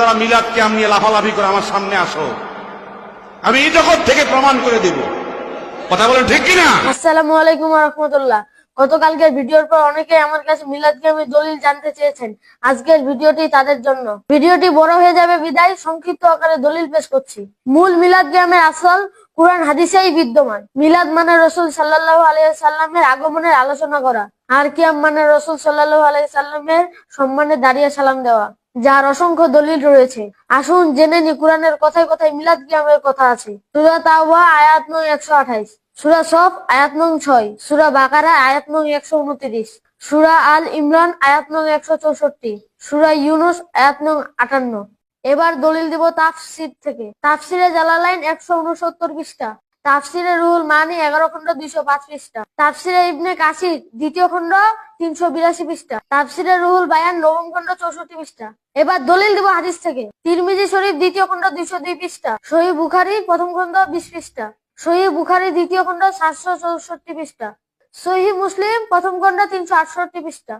যারা মিলাদ ক্যাম নিয়ে লাফালাফি করে আমার সামনে আসো। আমি এই জগৎ থেকে প্রমাণ করে দেব। কথা বলেন ঠিক কিনা? আসসালামু আলাইকুম রহমতুল্লাহ। গতকালকের ভিডিওর পর অনেকে আমার কাছে মিলাদ গ্রামের দলিল জানতে চেয়েছেন। আজকের ভিডিওটি তাদের জন্য। ভিডিওটি বড় হয়ে যাবে বিদায়, সংক্ষিপ্ত আকারে দলিল পেশ করছি। মূল মিলাদ গ্রামের আসল, কোরআন হাদিসেই বিদ্যমান। মিলাদ মানে রসুল আলাইহি সাল্লামের আগমনের আলোচনা করা। আর কিয়াম মানে রসুল আলাইহি সাল্লামের সম্মানে দাঁড়িয়ে সালাম দেওয়া। যার অসংখ্য দলিল রয়েছে। আসুন জেনে নি কোরআনের কথায় কথায় মিলাদ কিয়ামের কথা আছে। সূরা তাওবা, আয়াত নং একশো আঠাইশ। সূরা সফ, আয়াত নং ছয়। সুরা বাকারা, আয়াত নং একশো উনত্রিশ। সূরা আল ইমরান, আয়াত নং একশো চৌষট্টি। সূরা ইউনুস, আয়াত নং আটান্ন। এবার দলিল দিব তাফসির থেকে। তাফসিরে জালালাইন একশো উনসত্তর পৃষ্ঠা। তাফসিরে রুহুল মানি এগারো খন্ড দুইশো পাঁচ পৃষ্ঠা। তাফসিরে ইবনে কাসির দ্বিতীয় খন্ড তিনশো বিরাশি পৃষ্ঠা। তাফসিরে রুহুল বায়ান নবম খন্ড চৌষট্টি পৃষ্ঠা। এবার দলিল দিব হাদিস থেকে। তিরমিজি শরীফ দ্বিতীয় খন্ড দুইশো দুই পৃষ্ঠা। সহি বুখারি প্রথম খন্ড বিশ পৃষ্ঠা। সহি বুখারি দ্বিতীয় খন্ড সাতশো চৌষট্টি পৃষ্ঠা। সহি মুসলিম প্রথম খন্ড তিনশো আটষট্টি পৃষ্ঠা।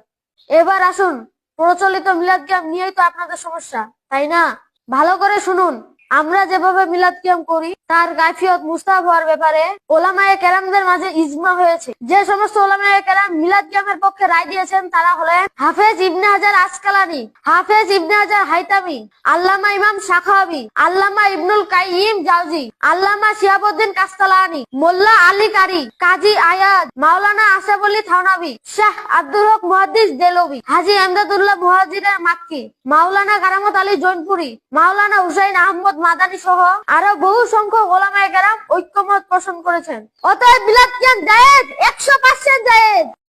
এবার আসুন, প্রচলিত মিলাদ নিয়েই তো আপনাদের সমস্যা, তাই না? ভালো করে শুনুন। আমরা যেভাবে মিলাদ কিয়াম করি, তার গাফিয়ত মুস্তাব হওয়ার ব্যাপারে ওলামায়ে কেরামদের মাঝে ইজমা হয়েছে। যে সমস্ত ওলামায়ে কেরাম মিলাদ কিয়ামের পক্ষে রায় দিয়েছেন, তারা হলেন হাফেজ ইবনে হাজার আসকালানি, হাফেজ ইবনে হাজার হাইতামি, আল্লামা ইমাম শাখাবি, আল্লামা ইবনুল কাইয়িম জাউজি আল্লামা শিহাবুদ্দিন কাস্তালানি, মোল্লা আলী কারি, কাজী আয়াদ, মাওলানা আসাফ আলী থানাবি শাহ আব্দুল হক মুহাদ্দিস দেলবি, হাজী এমদাদুল্লাহ মুহাজিরের মাক্কি, মাওলানা কারামত আলী জৈনপুরি, মাওলানা হুসাইন আহমদ মাদানী সহ আরও বহু সংখ্যক ওলামায় কেরাম ঐক্যমত পোষণ করেছেন। অতএব বিলাত জায়েজ একশো পার্সেন্ট জায়েজ